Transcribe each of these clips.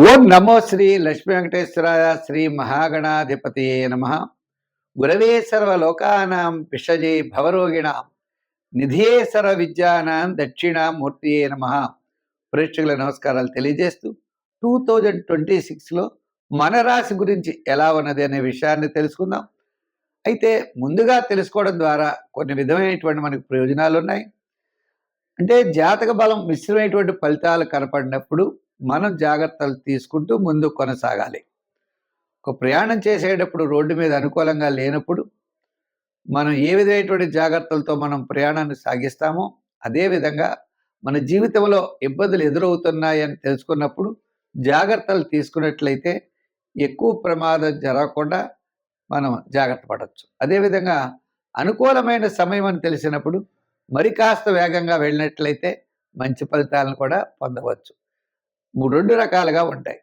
ఓం నమో శ్రీ లక్ష్మీ వెంకటేశ్వరాయ శ్రీ మహాగణాధిపతి నమ. గురవే సర్వలోకానాం విషజే భవరోగిణాం. నిధియే సర్వ విద్యానాం దక్షిణామూర్తియే నమ. ప్రేక్షకుల నమస్కారాలు తెలియజేస్తూ టూ థౌజండ్ ట్వంటీ సిక్స్లో మన రాశి గురించి ఎలా ఉన్నది అనే విషయాన్ని తెలుసుకుందాం. అయితే ముందుగా తెలుసుకోవడం ద్వారా కొన్ని విధమైనటువంటి మనకు ప్రయోజనాలు ఉన్నాయి అంటే జాతక బలం మిశ్రమైనటువంటి ఫలితాలు కనపడినప్పుడు మనం జాగ్రత్తలు తీసుకుంటూ ముందు కొనసాగాలి. ఒక ప్రయాణం చేసేటప్పుడు రోడ్డు మీద అనుకూలంగా లేనప్పుడు మనం ఏ విధమైనటువంటి జాగ్రత్తలతో మనం ప్రయాణాన్ని సాగిస్తామో అదేవిధంగా మన జీవితంలో ఇబ్బందులు ఎదురవుతున్నాయని తెలుసుకున్నప్పుడు జాగ్రత్తలు తీసుకున్నట్లయితే ఎక్కువ ప్రమాదం జరగకుండా మనం జాగ్రత్త పడవచ్చు అదేవిధంగా అనుకూలమైన సమయం అని తెలిసినప్పుడు మరి కాస్త వేగంగా వెళ్ళినట్లయితే మంచి ఫలితాలను కూడా పొందవచ్చు. మూడు రెండు రకాలుగా ఉంటాయి.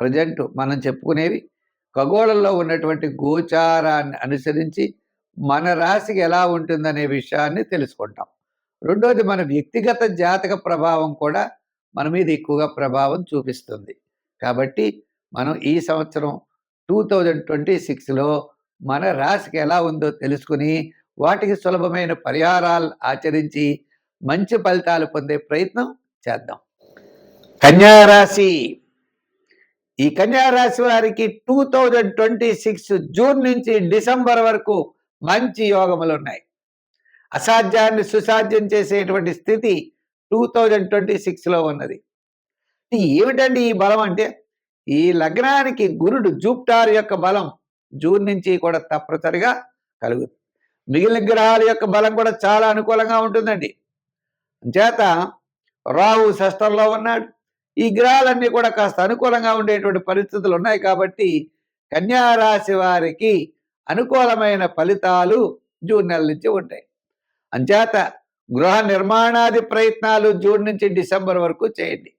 ప్రజెంట్ మనం చెప్పుకునేవి ఖగోళంలో ఉన్నటువంటి గోచారాన్ని అనుసరించి మన రాశికి ఎలా ఉంటుందనే విషయాన్ని తెలుసుకుంటాం. రెండోది మన వ్యక్తిగత జాతక ప్రభావం కూడా మన మీద ఎక్కువగా ప్రభావం చూపిస్తుంది. కాబట్టి మనం ఈ సంవత్సరం టూ థౌజండ్ ట్వంటీ సిక్స్లో మన రాశికి ఎలా ఉందో తెలుసుకుని వాటికి సులభమైన పరిహారాలు ఆచరించి మంచి ఫలితాలు పొందే ప్రయత్నం చేద్దాం. కన్యారాశి. ఈ కన్యారాశి వారికి two thousand twenty six June నుంచి డిసెంబర్ వరకు మంచి యోగములు ఉన్నాయి. అసాధ్యాన్ని సుసాధ్యం చేసేటువంటి స్థితి టూ థౌజండ్ ట్వంటీ సిక్స్లో ఉన్నది. ఏమిటండి ఈ బలం అంటే? ఈ లగ్నానికి గురుడు జూప్టార్ యొక్క బలం జూన్ నుంచి కూడా తప్పనిసరిగా కలుగుతుంది. మిగిలిన గ్రహాల యొక్క బలం కూడా చాలా అనుకూలంగా ఉంటుందండి. చేత రాహు షష్టంలో ఉన్నాడు. ఈ గ్రహాలన్నీ కూడా కాస్త అనుకూలంగా ఉండేటువంటి పరిస్థితులు ఉన్నాయి కాబట్టి కన్యారాశి వారికి అనుకూలమైన ఫలితాలు జూన్ నెల నుంచి ఉంటాయి. అంచేత గృహ నిర్మాణాది ప్రయత్నాలు జూన్ నుంచి డిసెంబర్ వరకు చేయండి.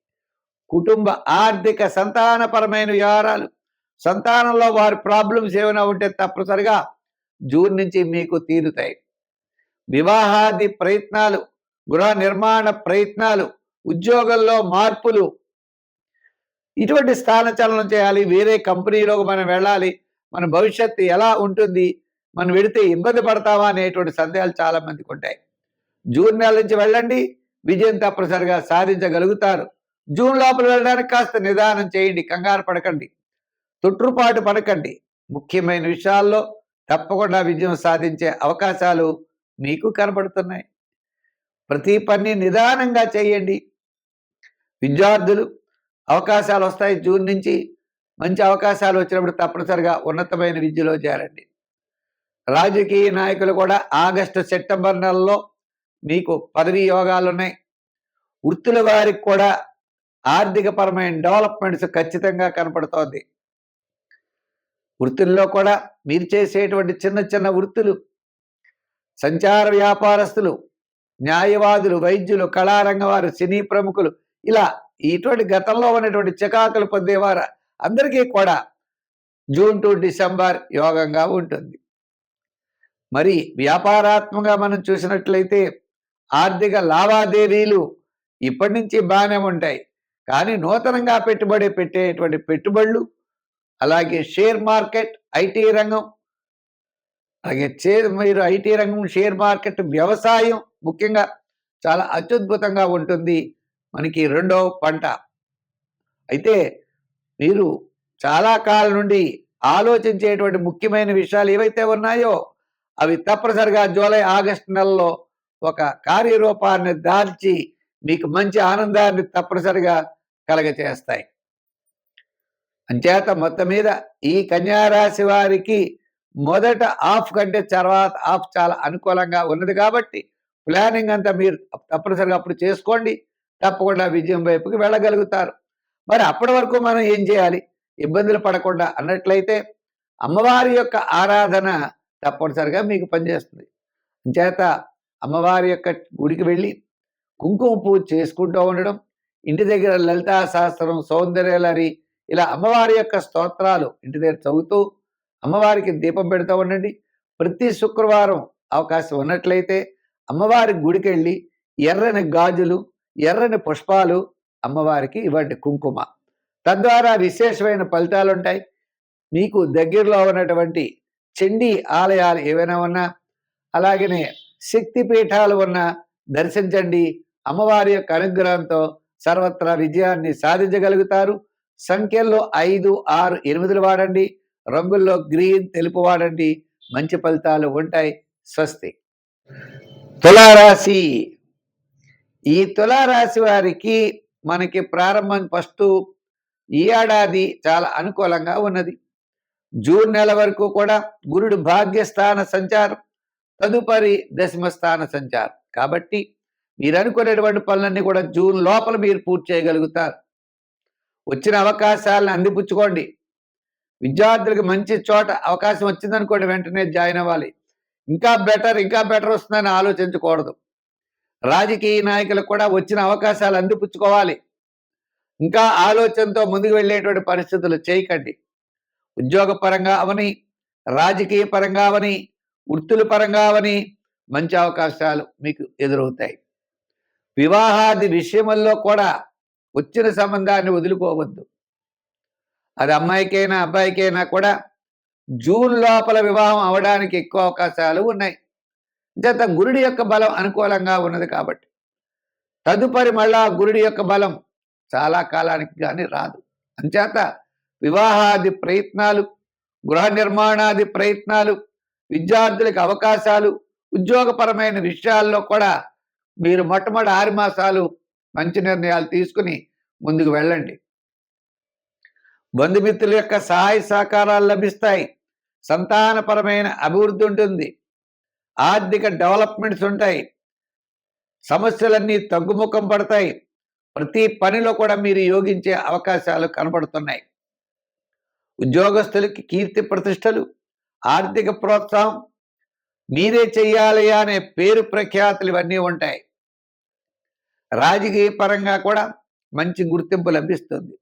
కుటుంబ ఆర్థిక సంతానపరమైన వ్యవహారాలు సంతానంలో వారి ప్రాబ్లమ్స్ ఏమైనా ఉంటే తప్పనిసరిగా జూన్ నుంచి మీకు తీరుతాయి. వివాహాది ప్రయత్నాలు గృహ నిర్మాణ ప్రయత్నాలు ఉద్యోగంలో మార్పులు ఇటువంటి స్థానచలనం చేయాలి వేరే కంపెనీలోకి మనం వెళ్ళాలి మన భవిష్యత్తు ఎలా ఉంటుంది మనం వెడితే ఇబ్బంది పడతామా అనేటువంటి సందేహాలు చాలా మందికి ఉంటాయి. జూన్ నెల నుంచి వెళ్ళండి విజయం తప్పనిసరిగా సాధించగలుగుతారు. జూన్ లోపల వెళ్ళడానికి కాస్త నిదానం చేయండి కంగారు పడకండి తొట్టుపాటు పడకండి. ముఖ్యమైన విషయాల్లో తప్పకుండా విజయం సాధించే అవకాశాలు మీకు కనబడుతున్నాయి. ప్రతి పని నిదానంగా చేయండి. విద్యార్థులు అవకాశాలు వస్తాయి జూన్ నుంచి. మంచి అవకాశాలు వచ్చినప్పుడు తప్పనిసరిగా ఉన్నతమైన విద్యలో చేరండి. రాజకీయ నాయకులు కూడా ఆగస్టు సెప్టెంబర్ నెలలో మీకు పదవీ యోగాలు ఉన్నాయి వృత్తుల వారికి కూడా ఆర్థికపరమైన డెవలప్మెంట్స్ ఖచ్చితంగా కనపడుతోంది. వృత్తుల్లో కూడా మీరు చేసేటువంటి చిన్న చిన్న వృత్తులు సంచార వ్యాపారస్తులు న్యాయవాదులు వైద్యులు కళారంగం వారు సినీ ప్రముఖులు ఇలా ఇటువంటి గతంలో ఉన్నటువంటి చికాకులు పొందేవారు అందరికీ కూడా జూన్ టు డిసెంబర్ యోగంగా ఉంటుంది. మరి వ్యాపారాత్మకంగా మనం చూసినట్లయితే ఆర్థిక లావాదేవీలు ఇప్పటి నుంచి బాగానే ఉంటాయి. కానీ నూతనంగా పెట్టుబడి పెట్టేటువంటి పెట్టుబడులు అలాగే షేర్ మార్కెట్ ఐటీ రంగం అలాగే మీరు ఐటీ రంగం షేర్ మార్కెట్ వ్యవసాయం ముఖ్యంగా చాలా అత్యద్భుతంగా ఉంటుంది. మనకి రెండవ పంట. అయితే మీరు చాలా కాలం నుండి ఆలోచించేటువంటి ముఖ్యమైన విషయాలు ఏవైతే ఉన్నాయో అవి తప్పనిసరిగా జూలై ఆగస్టు నెలలో ఒక కార్యరూపాన్ని దాల్చి మీకు మంచి ఆనందాన్ని తప్పనిసరిగా కలగచేస్తాయి. అంచేత మొత్తం మీద ఈ కన్యారాశి వారికి మొదట ఆఫ్ కంటే తర్వాత ఆఫ్ చాలా అనుకూలంగా ఉన్నది కాబట్టి ప్లానింగ్ అంతా మీరు తప్పనిసరిగా అప్పుడు చేసుకోండి. తప్పకుండా విజయం వైపుకి వెళ్ళగలుగుతారు. మరి అప్పటి వరకు మనం ఏం చేయాలి? ఇబ్బందులు పడకుండా అన్నట్లయితే అమ్మవారి యొక్క ఆరాధన తప్పనిసరిగా మీకు పనిచేస్తుంది. అంచేత అమ్మవారి యొక్క గుడికి వెళ్ళి కుంకుమ పూజ చేసుకుంటూ ఉండడం ఇంటి దగ్గర లలితా శాస్త్రం సౌందర్యలరి ఇలా అమ్మవారి యొక్క స్తోత్రాలు ఇంటి దగ్గర చదువుతూ అమ్మవారికి దీపం పెడుతూ ఉండండి. ప్రతి శుక్రవారం అవకాశం ఉన్నట్లయితే అమ్మవారి గుడికి వెళ్ళి ఎర్రని గాజులు ఎర్రని పుష్పాలు అమ్మవారికి ఇవ్వండి కుంకుమ. తద్వారా విశేషమైన ఫలితాలు ఉంటాయి. మీకు దగ్గరలో ఉన్నటువంటి చండీ ఆలయాలు ఏవైనా ఉన్నా అలాగనే శక్తి పీఠాలు ఉన్నా దర్శించండి. అమ్మవారి యొక్క అనుగ్రహంతో సర్వత్రా విజయాన్ని సాధించగలుగుతారు. సంఖ్యల్లో ఐదు ఆరు ఎనిమిదిలు వాడండి. రంగుల్లో గ్రీన్ తెలుపు వాడండి. మంచి ఫలితాలు ఉంటాయి. స్వస్తి. తులారాశి. ఈ తులారాశి వారికి మనకి ప్రారంభం ఫస్ట్ ఈ ఏడాది చాలా అనుకూలంగా ఉన్నది. జూన్ నెల వరకు కూడా గురుడు భాగ్యస్థాన సంచారం తదుపరి దశమ స్థాన సంచారం. కాబట్టి మీరు అనుకునేటువంటి పనులన్నీ కూడా జూన్ లోపల మీరు పూర్తి చేయగలుగుతారు. వచ్చిన అవకాశాలను అందిపుచ్చుకోండి. విద్యార్థులకు మంచి చోట అవకాశం వచ్చిందనుకోండి వెంటనే జాయిన్ అవ్వాలి. ఇంకా బెటర్ ఇంకా బెటర్ వస్తుందని ఆలోచించకూడదు. రాజకీయ నాయకులకు కూడా వచ్చిన అవకాశాలు అందిపుచ్చుకోవాలి. ఇంకా ఆలోచనతో ముందుకు వెళ్ళేటువంటి పరిస్థితులు చేయకండి. ఉద్యోగపరంగా అవని రాజకీయ పరంగా అవని వృత్తుల పరంగా అవని మంచి అవకాశాలు మీకు ఎదురవుతాయి. వివాహాది విషయంలో కూడా వచ్చిన సంబంధాన్ని వదులుకోవద్దు. అది అమ్మాయికైనా అబ్బాయికైనా కూడా జూన్ లోపల వివాహం అవడానికి ఎక్కువ అవకాశాలు ఉన్నాయి. జత గురుడి యొక్క బలం అనుకూలంగా ఉన్నది కాబట్టి. తదుపరి మళ్ళా గురుడి యొక్క బలం చాలా కాలానికి కానీ రాదు. అంచేత వివాహాది ప్రయత్నాలు గృహ నిర్మాణాది ప్రయత్నాలు విద్యార్థులకు అవకాశాలు ఉద్యోగపరమైన విషయాల్లో కూడా మీరు మొట్టమొదటి ఆరు మాసాలు మంచి నిర్ణయాలు తీసుకుని ముందుకు వెళ్ళండి. బంధుమిత్రుల యొక్క సహాయ సహకారాలు లభిస్తాయి. సంతానపరమైన అభివృద్ధి ఉంటుంది. ఆర్థిక డెవలప్మెంట్స్ ఉంటాయి. సమస్యలన్నీ తగ్గుముఖం పడతాయి. ప్రతి పనిలో కూడా మీరు యోగించే అవకాశాలు కనబడుతున్నాయి. ఉద్యోగస్తులకి కీర్తి ప్రతిష్టలు ఆర్థిక ప్రోత్సాహం మీరే చెయ్యాలి అనే పేరు ప్రఖ్యాతులు ఇవన్నీ ఉంటాయి. రాజకీయ పరంగా కూడా మంచి గుర్తింపు లభిస్తుంది.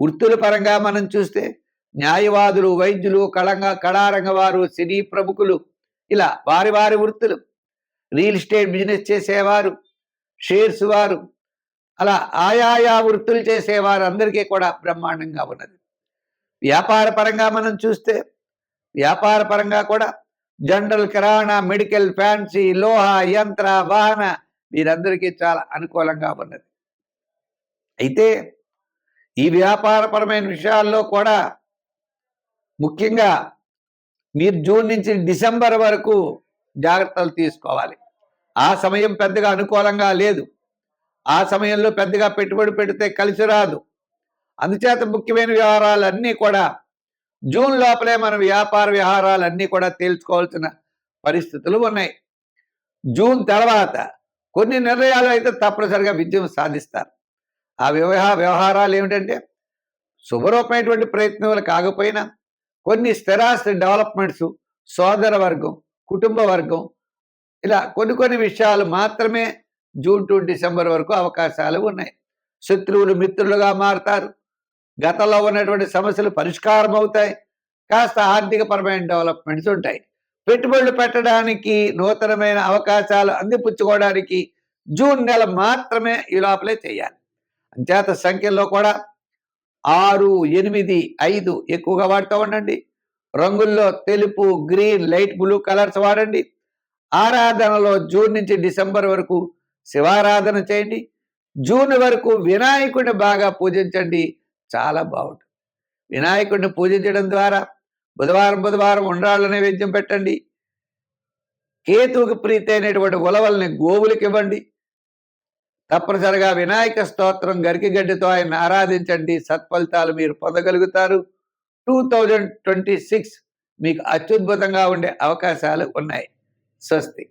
వృత్తుల పరంగా మనం చూస్తే న్యాయవాదులు వైద్యులు కళంగా కళారంగ వారు సినీ ప్రముఖులు ఇలా వారి వారి వృత్తులు. రియల్ ఎస్టేట్ బిజినెస్ చేసేవారు షేర్స్ వారు అలా ఆయాయా వృత్తులు చేసేవారు అందరికీ కూడా బ్రహ్మాండంగా ఉన్నది. వ్యాపార పరంగా మనం చూస్తే వ్యాపార పరంగా కూడా జనరల్ కిరాణా మెడికల్ ఫ్యాన్సీ లోహ యంత్ర వాహన వీరందరికీ చాలా అనుకూలంగా ఉన్నది. అయితే ఈ వ్యాపారపరమైన విషయాల్లో కూడా ముఖ్యంగా మీరు జూన్ నుంచి డిసెంబర్ వరకు జాగ్రత్తలు తీసుకోవాలి. ఆ సమయం పెద్దగా అనుకూలంగా లేదు. ఆ సమయంలో పెద్దగా పెట్టుబడి పెడితే కలిసి రాదు. అందుచేత ముఖ్యమైన వ్యవహారాలన్నీ కూడా జూన్ లోపలే మన వ్యాపార వ్యవహారాలన్నీ కూడా తేల్చుకోవాల్సిన పరిస్థితులు ఉన్నాయి. జూన్ తర్వాత కొన్ని నిర్ణయాలు అయితే తప్పనిసరిగా విజయం సాధిస్తారు. ఆ వ్యవహార వ్యవహారాలు ఏమిటంటే శుభరూపమైనటువంటి ప్రయత్నాలు కాకపోయినా కొన్ని స్థిరాస్తి డెవలప్మెంట్స్ సోదర వర్గం కుటుంబ వర్గం ఇలా కొన్ని కొన్ని విషయాలు మాత్రమే జూన్ టు డిసెంబర్ వరకు అవకాశాలు ఉన్నాయి. శత్రువులు మిత్రులుగా మారుతారు. గతంలో ఉన్నటువంటి సమస్యలు పరిష్కారం అవుతాయి. కాస్త ఆర్థికపరమైన డెవలప్మెంట్స్ ఉంటాయి. పెట్టుబడులు పెట్టడానికి నూతనమైన అవకాశాలు అందిపుచ్చుకోవడానికి జూన్ నెల మాత్రమే ఈ లోపలే చేయాలి. అంచేత సంఖ్యలో కూడా ఆరు ఎనిమిది ఐదు ఎక్కువగా వాడుతూ ఉండండి. రంగుల్లో తెలుపు గ్రీన్ లైట్ బ్లూ కలర్స్ వాడండి. ఆరాధనలో జూన్ నుంచి డిసెంబర్ వరకు శివారాధన చేయండి. జూన్ వరకు వినాయకుడిని బాగా పూజించండి. చాలా బాగుంటుంది. వినాయకుడిని పూజించడం ద్వారా బుధవారం బుధవారం ఉండ్రాళ్ళ నైవేద్యం పెట్టండి. కేతువుకి ప్రీతి అయినటువంటి ఉలవల్ని గోవులకి ఇవ్వండి. తప్పనిసరిగా వినాయక స్తోత్రం గరికి గడ్డితో ఆయన ఆరాధించండి. సత్ఫలితాలు మీరు పొందగలుగుతారు. టూ థౌజండ్ ట్వంటీ సిక్స్ మీకు అత్యద్భుతంగా ఉండే అవకాశాలు ఉన్నాయి. స్వస్తి.